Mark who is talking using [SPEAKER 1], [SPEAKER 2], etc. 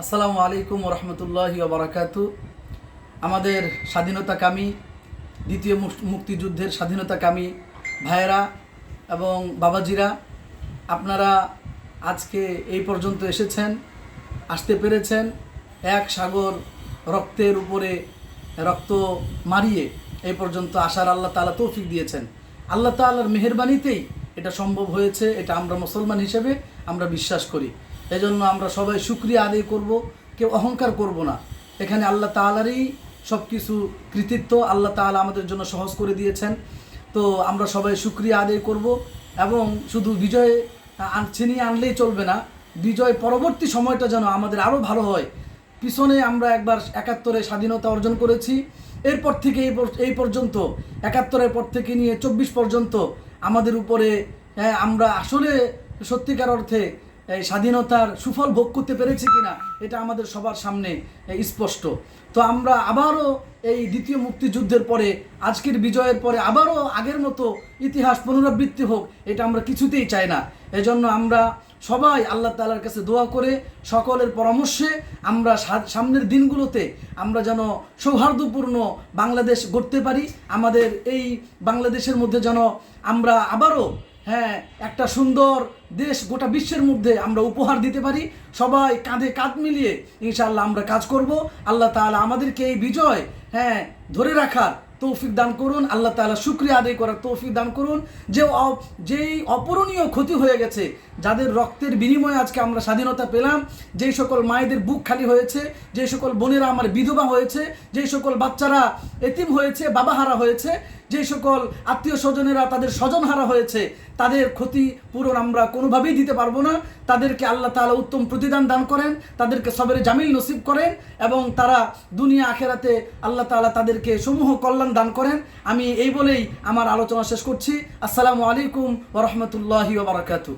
[SPEAKER 1] আসসালামু আলাইকুম রহমতুল্লাহি বারাকাতু আমাদের স্বাধীনতাকামী, দ্বিতীয় মুক্তিযুদ্ধের স্বাধীনতাকামী ভাইয়েরা এবং বাবাজিরা, আপনারা আজকে এই পর্যন্ত এসেছেন, আসতে পেরেছেন এক সাগর রক্তের উপরে রক্ত মারিয়ে এই পর্যন্ত আসার আল্লাহ তাআলা তৌফিক দিয়েছেন। আল্লাহ তাআলার মেহেরবানিতেই এটা সম্ভব হয়েছে, এটা আমরা মুসলমান হিসেবে আমরা বিশ্বাস করি। এজন্য আমরা সবাই শুক্রিয়া আদায় করব কেউ অহংকার করব না। এখানে আল্লাহ তাআলারই সব কিছু কৃতিত্ব আল্লাহ তাআলা আমাদের জন্য সহজ করে দিয়েছেন। তো আমরা সবাই শুক্রিয়া আদায় করব এবং শুধু বিজয় ছিনিয়ে আনলেই চলবে না বিজয় পরবর্তী সময়টা যেন আমাদের আরও ভালো হয়। পিছনে আমরা একবার একাত্তরে স্বাধীনতা অর্জন করেছি। এরপর থেকে এই এই পর্যন্ত একাত্তরের পর থেকে নিয়ে চব্বিশ পর্যন্ত আমাদের উপরে হ্যাঁ, আমরা আসলে সত্যিকার অর্থে এই স্বাধীনতার সুফল ভোগ করতে পেরেছি কিনা, এটা আমাদের সবার সামনে স্পষ্ট। তো আমরা আবারও এই দ্বিতীয় মুক্তিযুদ্ধের পরে, আজকের বিজয়ের পরে আবারও আগের মতো ইতিহাস পুনরাবৃত্তি হোক, এটা আমরা কিছুতেই চাই না। এজন্য আমরা সবাই আল্লাহ তালার কাছে দোয়া করে, সকলের পরামর্শে আমরা সামনের দিনগুলোতে আমরা যেন সৌহার্দ্যপূর্ণ বাংলাদেশ গড়তে পারি, আমাদের এই বাংলাদেশের মধ্যে যেন আমরা আবারও হ্যাঁ একটা সুন্দর দেশ গোটা বিশ্বের মধ্যে আমরা উপহার দিতে পারি। সবাই কাঁধে কাঁধ মিলিয়ে ইনশাআল্লাহ আমরা কাজ করব। আল্লাহ তাআলা আমাদেরকে এই বিজয় হ্যাঁ ধরে রাখার তৌফিক দান করুন, আল্লাহ তাআলা শুক্রিয়া আদায় করার তৌফিক দান করুন। যে যেই অপূরণীয় ক্ষতি হয়ে গেছে, যাদের রক্তের বিনিময়ে আজকে আমরা স্বাধীনতা পেলাম, যেই সকল মায়েদের বুক খালি হয়েছে, যেই সকল বোনেরা আমার বিধবা হয়েছে, যেই সকল বাচ্চারা এতিম হয়েছে, বাবাহারা হয়েছে, যেই সকল আত্মীয় স্বজনেরা তাদের স্বজনহারা হয়েছে, তাদের ক্ষতি পূরণ আমরা কোনোভাবেই দিতে পারব না। তাদেরকে আল্লাহ তাআলা উত্তম প্রতিদান দান করেন, তাদেরকে সবের জামিল নসিব করেন এবং তারা দুনিয়া আখেরাতে আল্লাহ তাআলা তাদেরকে সমূহ কল্যাণ দান করেন। আমি এই বলেই আমার আলোচনা শেষ করছি। আসসালামু আলাইকুম ওরহমতুল্লাহি ওবরাকাতু